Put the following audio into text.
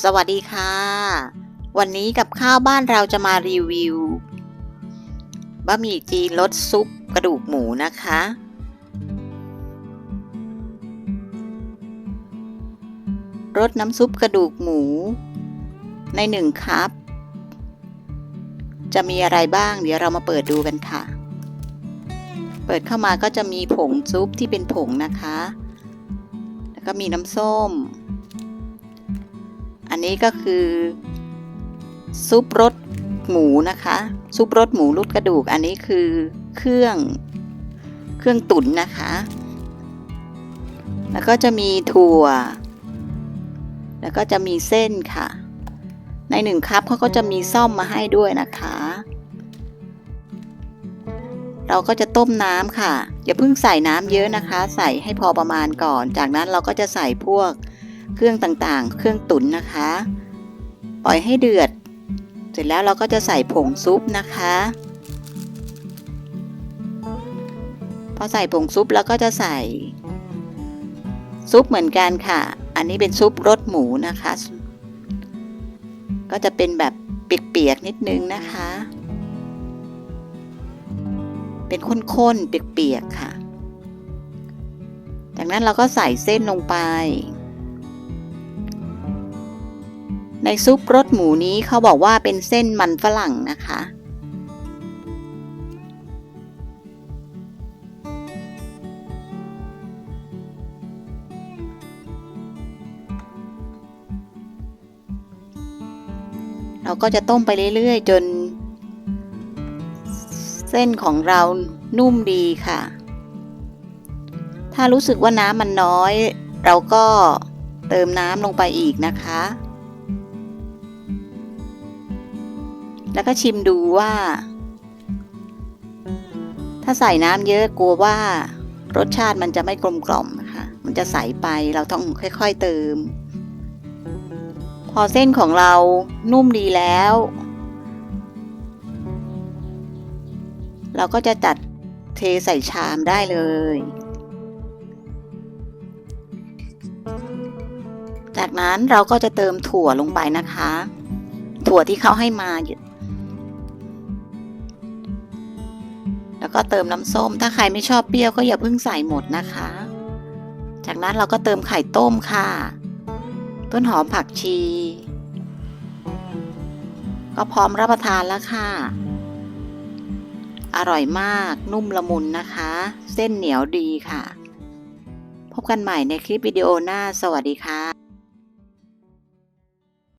สวัสดีค่ะ วันนี้กับข้าวบ้านเราจะมารีวิวบะหมี่จีนรสซุปกระดูกหมูนะคะ รสน้ำซุปกระดูกหมู ในหนึ่งคัพจะมีอะไรบ้าง เดี๋ยวเรามาเปิดดูกันค่ะ เปิดเข้ามาก็จะมีผงซุปที่เป็นผงนะคะ แล้วก็มีน้ำส้ม อันนี้ก็คือซุปรสหมูนะคะ ซุปรสหมูรุดกระดูก อันนี้คือเครื่องเครื่องตุ๋นนะคะ แล้วก็จะมีถั่ว แล้วก็จะมีเส้นค่ะ ในหนึ่งคัพเขาก็จะมีซ่อมมาให้ด้วยนะคะ เราก็จะต้มน้ำค่ะ อย่าเพิ่งใส่น้ำเยอะนะคะ ใส่ให้พอประมาณก่อน จากนั้นเราก็จะใส่พวก เครื่องต่างๆ เครื่องตุ๋นนะคะ ปล่อยให้เดือด เสร็จแล้วเราก็จะใส่ผงซุปนะคะ พอใส่ผงซุปแล้วก็จะใส่ ซุปเหมือนกันค่ะ อันนี้เป็นซุปรสหมูนะคะ ก็จะเป็นแบบเปียกๆนิดนึงนะคะ เป็นข้นๆเปียกๆค่ะ จากนั้นเราก็ใส่เส้นลงไป ในซุปรสหมูนี้เขาบอกว่าเป็นเส้นมันฝรั่งนะคะ เราก็จะต้มไปเรื่อยๆ จน เส้นของเรานุ่มดีค่ะ ถ้ารู้สึกว่าน้ำมันน้อย เราก็เติมน้ำลงไปอีกนะคะ แล้วก็ชิมดูว่า ถ้าใส่น้ำเยอะกลัวว่ารสชาติมันจะไม่กลมกล่อมนะคะมันจะใสไปเราต้องค่อยๆเติม พอเส้นของเรานุ่มดีแล้ว เราก็จะจัดเทใส่ชามได้เลยจากนั้นเราก็จะเติมถั่วลงไปนะคะ ถั่วที่เขาให้มา ก็เติมน้ำส้ม ถ้าใครไม่ชอบเปรี้ยวก็อย่าเพิ่งใส่หมดนะคะ จากนั้นเราก็เติมไข่ต้มค่ะ ต้นหอมผักชี ก็พร้อมรับประทานแล้วค่ะ อร่อยมากนุ่มละมุนนะคะ เส้นเหนียวดีค่ะ พบกันใหม่ในคลิปวิดีโอหน้า สวัสดีค่ะ